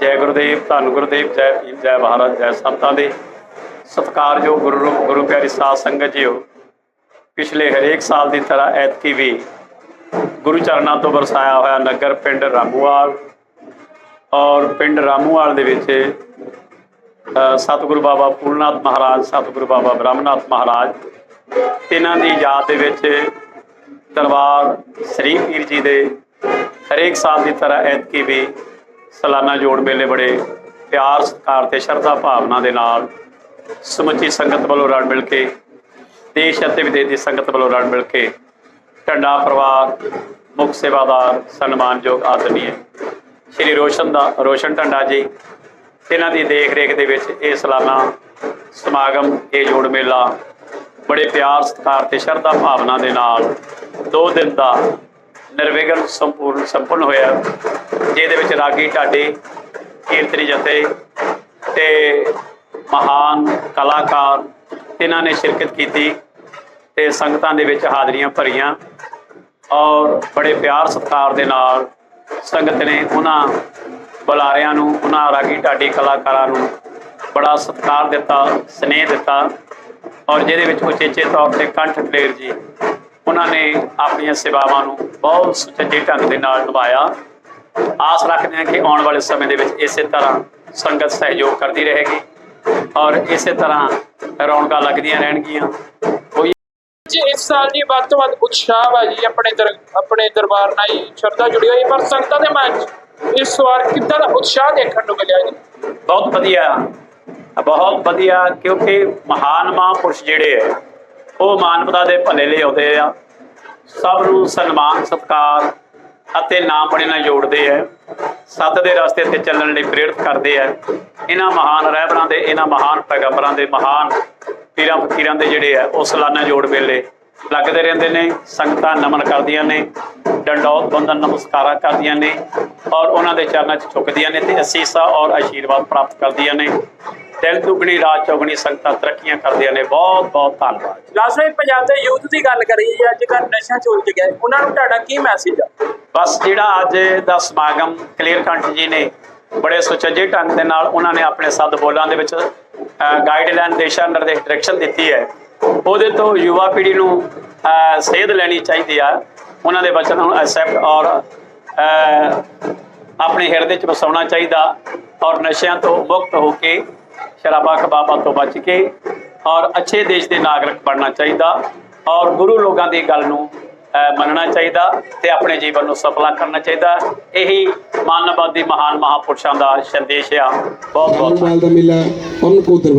ਜੈ ਗੁਰਦੇਵ, ਧੰਨ ਗੁਰਦੇਵ, ਜੈ ਭੀਮ, ਜੈ ਮਹਾਰਾਜ, ਜੈ ਸੰਤਾਂ ਦੇ ਸਤਿਕਾਰਯੋਗ ਗੁਰੂ ਗੁਰੂ ਪਿਆਰੀ ਸਾਧ ਸੰਗਤ ਜੀਓ। ਪਿਛਲੇ ਹਰੇਕ ਸਾਲ ਦੀ ਤਰ੍ਹਾਂ ਐਤਕੀ ਵੀ ਗੁਰੂ ਚਰਨਾਂ ਤੋਂ ਵਰਸਾਇਆ ਹੋਇਆ ਨਗਰ ਪਿੰਡ ਰਾਮੂਵਾਲ ਔਰ ਪਿੰਡ ਰਾਮੂਵਾਲ ਦੇ ਵਿੱਚ ਸਤਿਗੁਰੂ ਬਾਬਾ ਪੂਰਨਾਥ ਮਹਾਰਾਜ, ਸਤਿਗੁਰੂ ਬਾਬਾ ਬ੍ਰਹਮਨਾਥ ਮਹਾਰਾਜ ਇਹਨਾਂ ਦੀ ਯਾਦ ਦੇ ਵਿੱਚ ਦਰਬਾਰ ਸ੍ਰੀ ਪੀਰ ਜੀ ਦੇ ਹਰੇਕ ਸਾਲ ਦੀ ਤਰ੍ਹਾਂ ਐਤਕੀ ਵੀ ਸਾਲਾਨਾ ਜੋੜ ਮੇਲੇ ਬੜੇ ਪਿਆਰ, ਸਤਿਕਾਰ ਤੇ ਸ਼ਰਧਾ ਭਾਵਨਾ ਦੇ ਨਾਲ ਸਮੁੱਚੀ ਸੰਗਤ ਵੱਲੋਂ ਰਲ ਮਿਲ ਕੇ, ਦੇਸ਼ ਅਤੇ ਵਿਦੇਸ਼ ਦੀ ਸੰਗਤ ਵੱਲੋਂ ਰਲ ਮਿਲ ਕੇ ਢੰਡਾ ਪਰਿਵਾਰ, ਮੁੱਖ ਸੇਵਾਦਾਰ, ਸਨਮਾਨਯੋਗ ਆਦਰਨੀय ਸ਼੍ਰੀ ਰੋਸ਼ਨ ਦਾ, ਰੋਸ਼ਨ ਢੰਡਾ ਜੀ, ਇਹਨਾਂ ਦੀ ਦੇਖ ਰੇਖ ਦੇ ਵਿੱਚ ਇਹ ਸਾਲਾਨਾ ਸਮਾਗਮ, ਇਹ ਜੋੜ ਮੇਲਾ ਬੜੇ ਪਿਆਰ, ਸਤਿਕਾਰ ਤੇ ਸ਼ਰਧਾ ਭਾਵਨਾ ਦੇ ਨਾਲ ਦੋ ਦਿਨ ਦਾ ਨਿਰਵਿਘਨ ਸੰਪੂਰਨ ਸੰਪੂਰਨ ਹੋਇਆ। ਜਿਹਦੇ ਵਿੱਚ ਰਾਗੀ ਢਾਡੇ, ਕੀਰਤਨੀ ਜਥੇ ਤੇ ਮਹਾਨ ਕਲਾਕਾਰ ਇਹਨਾਂ ਨੇ ਸ਼ਿਰਕਤ ਕੀਤੀ ਤੇ ਸੰਗਤਾਂ ਦੇ ਵਿੱਚ ਹਾਜ਼ਰੀਆਂ ਭਰੀਆਂ ਔਰ ਬੜੇ ਪਿਆਰ ਸਤਿਕਾਰ ਦੇ ਨਾਲ ਸੰਗਤ ਨੇ ਉਹਨਾਂ ਬੁਲਾਰਿਆਂ ਨੂੰ, ਉਹਨਾਂ ਰਾਗੀ ਢਾਡੀ ਕਲਾਕਾਰਾਂ ਨੂੰ ਬੜਾ ਸਤਿਕਾਰ ਦਿੱਤਾ, ਸਨੇਹ ਦਿੱਤਾ ਔਰ ਜਿਹਦੇ ਵਿੱਚ ਉਚੇਚੇ ਤੌਰ ਤੇ ਕੰਠ ਕਲੇਰ ਜੀ ਉਹਨਾਂ ਨੇ ਆਪਣੀਆਂ ਸੇਵਾਵਾਂ ਨੂੰ ਬਹੁਤ ਸੁਚੱਜੇ ਢੰਗ ਦੇ ਨਾਲ ਨਿਭਾਇਆ। ਆਸ ਰੱਖਦੇ ਹਾਂ ਕਿ ਆਉਣ ਵਾਲੇ ਸਮੇਂ ਦੇ ਵਿੱਚ ਇਸੇ ਤਰ੍ਹਾਂ ਸੰਗਤ ਸਹਿਯੋਗ ਕਰਦੀ ਰਹੇਗੀ ਔਰ ਇਸੇ ਤਰ੍ਹਾਂ ਰੌਣਕਾਂ ਲੱਗਦੀਆਂ ਰਹਿਣਗੀਆਂ। ਕੋਈ ਜੀ ਇਸ ਸਾਲ ਦੀ ਵੱਧ ਤੋਂ ਵੱਧ ਉਤਸ਼ਾਹ ਵਾ ਜੀ ਆਪਣੇ ਦਰ ਆਪਣੇ ਦਰਬਾਰ ਨਾਲ ਹੀ ਸ਼ਰਧਾ ਜੁੜੀ ਹੋਈ। ਪਰ ਸੰਗਤਾਂ ਦੇ ਮਨ ਇਸ ਵਾਰ ਕਿੱਦਾਂ ਦਾ ਉਤਸ਼ਾਹ ਦੇਖਣ ਨੂੰ ਮਿਲਿਆ ਜੀ? ਬਹੁਤ ਵਧੀਆ। ਬਹੁਤ ਵਧੀਆ ਕਿਉਂਕਿ ਮਹਾਨ ਮਹਾਂਪੁਰਸ਼ ਜਿਹੜੇ ਹੈ ਉਹ ਮਾਨਵਤਾ ਦੇ ਭਲੇ ਲਈ ਆਉਂਦੇ ਆ। ਸਭ ਨੂੰ ਸਨਮਾਨ, ਸਤਿਕਾਰ ਅਤੇ ਨਾਮ ਬੜੇ ਨਾਲ ਜੋੜਦੇ ਆ। ਸੱਤ ਦੇ ਰਸਤੇ ਤੇ ਚੱਲਣ ਲਈ ਪ੍ਰੇਰਿਤ ਕਰਦੇ ਆ। ਇਹਨਾਂ ਮਹਾਨ ਰਹਿਬਰਾਂ ਦੇ, ਇਹਨਾਂ ਮਹਾਨ ਪੈਗੰਬਰਾਂ ਦੇ ਮਹਾਨ ਪੀਰਾਂ ਫਕੀਰਾਂ ਦੇ ਜਿਹੜੇ ਆ, ਉਹ ਸਲਾਨਾ ਜੋੜ ਮੇਲੇ ਲੱਗਦੇ ਰਹਿੰਦੇ ਨੇ ਸੰਗਤਾਂ ਨਮਨ ਕਰਦੀਆਂ ਨੇ ਡੰਡੌਤ ਬੰਦਨ ਨਮਸਕਾਰਾਂ ਕਰਦੀਆਂ ਨੇ ਔਰ ਉਹਨਾਂ ਦੇ ਚਰਨਾਂ 'ਚ ਝੁਕਦੀਆਂ ਨੇ ਤੇ ਅਸੀਸਾਂ ਔਰ ਆਸ਼ੀਰਵਾਦ ਪ੍ਰਾਪਤ ਕਰਦੀਆਂ ਨੇ। ਦਿਲ ਦੁਗਣੀ ਰਾਤ ਚੌਗਣੀ ਸੰਗਤਾਂ ਤਰੱਕੀਆਂ ਕਰਦੀਆਂ ਨੇ। ਬਹੁਤ ਬਹੁਤ ਧੰਨਵਾਦ ਲਾਸਟ ਵਿੱਚ ਪੰਜਾਬ ਦੇ ਯੂਥ ਦੀ ਗੱਲ ਕਰੀ ਅੱਜ ਕੱਲ੍ਹ ਨਸ਼ਾ ਚ ਉਲਝ ਗਏ ਉਹਨਾਂ ਨੂੰ ਤੁਹਾਡਾ ਕੀ ਮੈਸੇਜ ਆ? ਬਸ ਜਿਹੜਾ ਅੱਜ ਦਾ ਸਮਾਗਮ ਕਲੀਅਰ ਕੰਠ ਜੀ ਨੇ ਬੜੇ ਸੁਚੱਜੇ ਢੰਗ ਦੇ ਨਾਲ ਉਹਨਾਂ ਨੇ ਆਪਣੇ ਸਦ ਬੋਲਾਂ ਦੇ ਵਿੱਚ ਗਾਈਡਲਾਈਨ ਦਿਸ਼ਾ ਨਿਰਦੇਸ਼ ਡਾਇਰੈਕਸ਼ਨ ਦਿੱਤੀ ਹੈ। ਉਹਦੇ ਤੋਂ ਯੁਵਾ ਪੀੜ੍ਹੀ ਨੂੰ ਸੇਧ ਲੈਣੀ ਚਾਹੀਦੀ ਆ। ਉਹਨਾਂ ਦੇ ਵਚਨਾਂ ਨੂੰ ਐਕਸੈਪਟ ਔਰ ਆਪਣੇ ਹਿਰਦੇ 'ਚ ਵਸਾਉਣਾ ਚਾਹੀਦਾ ਔਰ ਨਸ਼ਿਆਂ ਤੋਂ ਮੁਕਤ ਹੋ ਕੇ ਸ਼ਰਾਬਾਂ, ਕਬਾਬਾਂ ਤੋਂ ਬਚ ਕੇ ਔਰ ਅੱਛੇ ਦੇਸ਼ ਦੇ ਨਾਗਰਿਕ ਬਣਨਾ ਚਾਹੀਦਾ ਔਰ ਗੁਰੂ ਲੋਕਾਂ ਦੀ ਗੱਲ ਨੂੰ ਮੰਨਣਾ ਚਾਹੀਦਾ ਤੇ ਆਪਣੇ ਜੀਵਨ ਨੂੰ ਸਫਲਾ ਕਰਨਾ ਚਾਹੀਦਾ। ਇਹੀ ਮਾਨਵਵਾਦੀ ਮਹਾਨ ਮਹਾਪੁਰਸ਼ਾਂ ਦਾ ਸੰਦੇਸ਼ ਆ। ਬਹੁਤ ਬਹੁਤ ਮਾਲ ਦਾ ਮੇਲਾ ਔਰ ਨਕੋਦਰ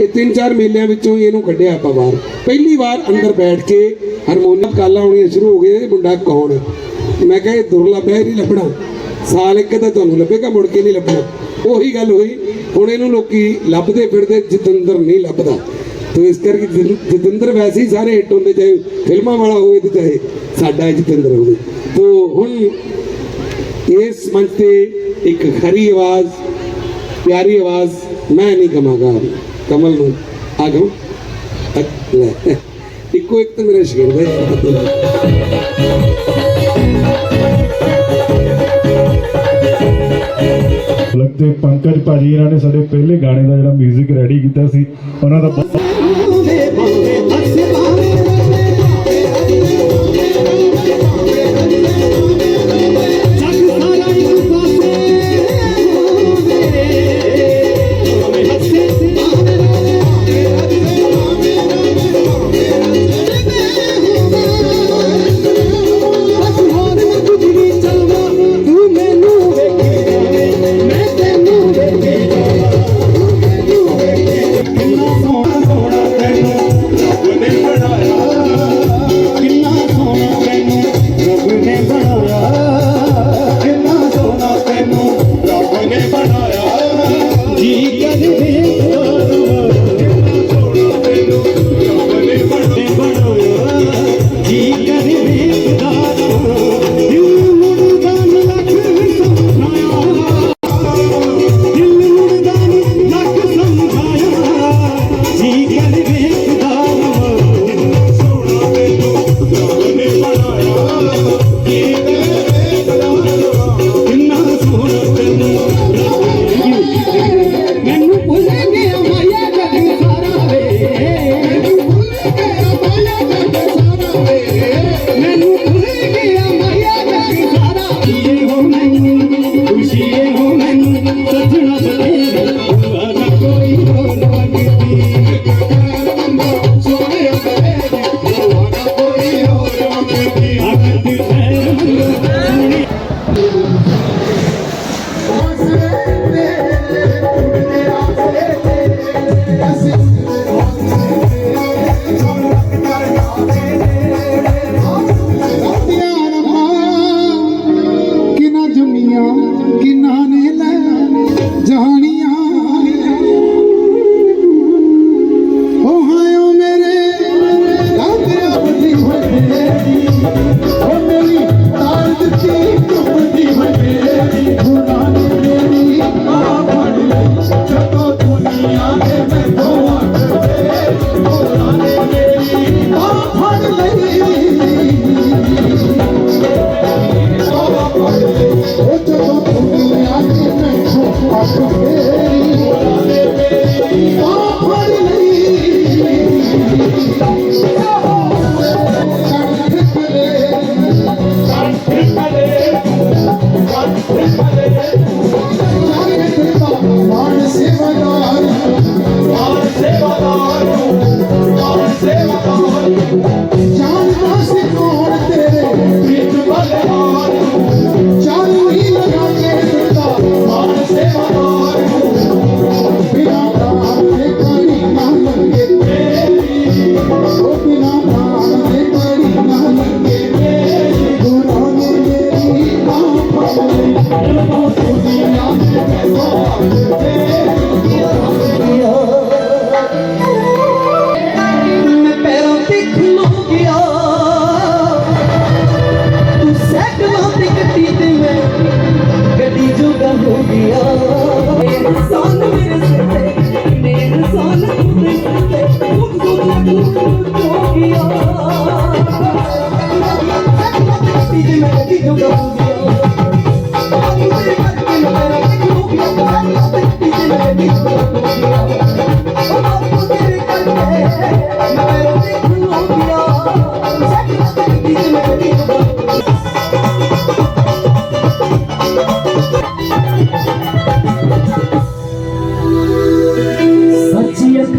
ਇਹ ਤਿੰਨ ਚਾਰ ਮੇਲਿਆਂ ਵਿੱਚੋਂ ਇਹਨੂੰ ਕੱਢਿਆ ਆਪਾਂ ਬਾਹਰ। ਪਹਿਲੀ ਵਾਰ ਅੰਦਰ ਬੈਠ ਕੇ ਹਾਰਮੋਨੀਅਮ ਕਾਲਾਂ ਹੋਣੀਆਂ ਸ਼ੁਰੂ ਹੋ ਗਏ ਇਹ ਮੁੰਡਾ ਕੌਣ? ਮੈਂ ਕਿਹਾ, ਇਹ ਦੁਰਲੱਭ ਹੈ ਨਹੀਂ ਲੱਭਣਾ। ਸਾਲ ਇੱਕ ਤਾਂ ਤੁਹਾਨੂੰ ਲੱਭੇਗਾ, ਮੁੜ ਕੇ ਨਹੀਂ ਲੱਭਣਾ। ਉਹੀ ਗੱਲ ਹੋਈ। ਹੁਣ ਇਹਨੂੰ ਲੋਕੀ ਲੱਭਦੇ ਫਿਰਦੇ, ਜਤਿੰਦਰ ਨਹੀਂ ਲੱਭਦਾ। ਤੋ ਇਸ ਕਰਕੇ ਜਤਿੰਦਰ ਵੈਸੇ ਹੀ ਸਾਰੇ ਹਿੱਟ ਹੁੰਦੇ, ਚਾਹੇ ਫਿਲਮਾਂ ਵਾਲਾ ਹੋਵੇ ਤੇ ਚਾਹੇ ਸਾਡਾ ਜਤਿੰਦਰ ਹੋਵੇ। ਤੋ ਹੁਣ ਇਸ ਮੰਚ ਤੇ ਇੱਕ ਖਰੀ ਆਵਾਜ਼, ਪਿਆਰੀ ਆਵਾਜ਼ ਮੈਂ ਨਹੀਂ ਕਮਾਗਾ। ਕਮਲ ਨੂੰ ਆਗਮ ਇੱਕੋ ਇੱਕ ਤਾਂ ਮੇਰੇ ਸ਼ੇਰ ਦਾ ਲੱਗਦੇ ਪੰਕਜ ਭਾਜੀ, ਇਹਨਾਂ ਨੇ ਸਾਡੇ ਪਹਿਲੇ ਗਾਣੇ ਦਾ ਜਿਹੜਾ 뮤직 ਰੈਡੀ ਕੀਤਾ ਸੀ, ਉਹਨਾਂ ਦਾ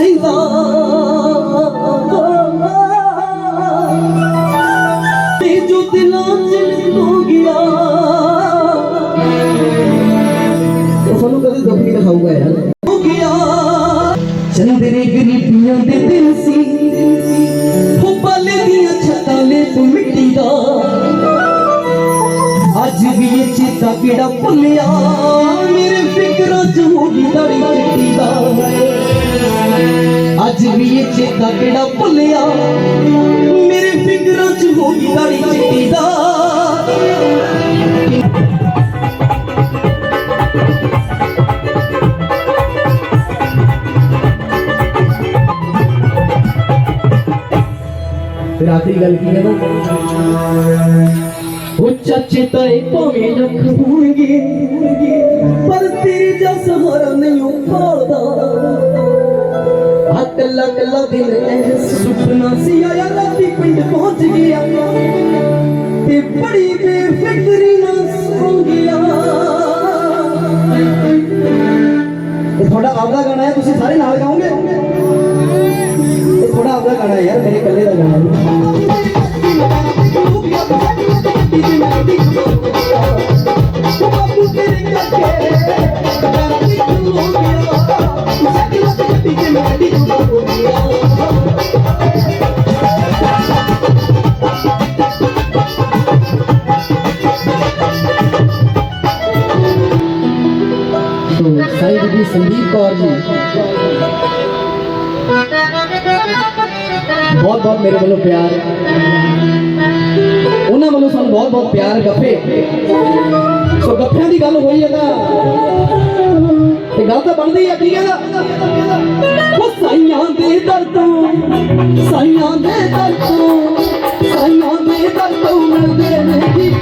はい、ਅੱਜ ਵੀ ਇਹ ਚੇਤਾ ਕਿਹੜਾ ਭੁੱਲਿਆ ਮੇਰੇ ਫਿਕਰਾਂ 'ਚ ਹੋ ਗਈ ਦਾੜੀ ਚਿੱਟੀ ਦਾ ਰਾਤੀ ਗੱਲ ਕੀ ਹੈ ਉਹ ਚਾਚੇ ਤਾਏ ਭਾਵੇਂ ਲੱਖ ਹੋਣਗੇ ਪਰ ਤੇਰੇ ਜਸ ਹਰ ਨਹੀਂ ਉਪਾਲਦਾ ਕੱਲਾ ਕੱਲਾ ਦਿਲ ਐ ਸੁਪਨਾ ਸੀ ਆਇਆ ਰਾਤੀ, ਪਿੰਡ ਪਹੁੰਚ ਗਿਆ। ਤੇ ਬੜੀ ਬੇਫਿਕਰੀ ਨਾਲ ਬਹੁਤ ਮੇਰੇ ਵੱਲੋਂ ਪਿਆਰ। ਉਹਨਾਂ ਵੱਲੋਂ ਸਾਨੂੰ ਬਹੁਤ ਬਹੁਤ ਪਿਆਰ, ਗੱਫੇ। ਸੋ ਗੱਫਿਆਂ ਦੀ ਗੱਲ ਹੋਈ ਹੈ ਤਾਂ ਤੇ ਗੱਲ ਤਾਂ ਬਣਦੀ ਹੈ, ਕੀ ਕਹਿੰਦਾ? ਉਹ ਸਾਈਆਂ ਦੇ ਦਰ ਤੋਂ ਸਾਈਆਂ ਦੇ ਦਰ ਤੋਂ ਸਾਈਆਂ ਦੇ ਦਰ ਤੋਂ ਮਿਲਦੇ ਨੇ ਜੀ।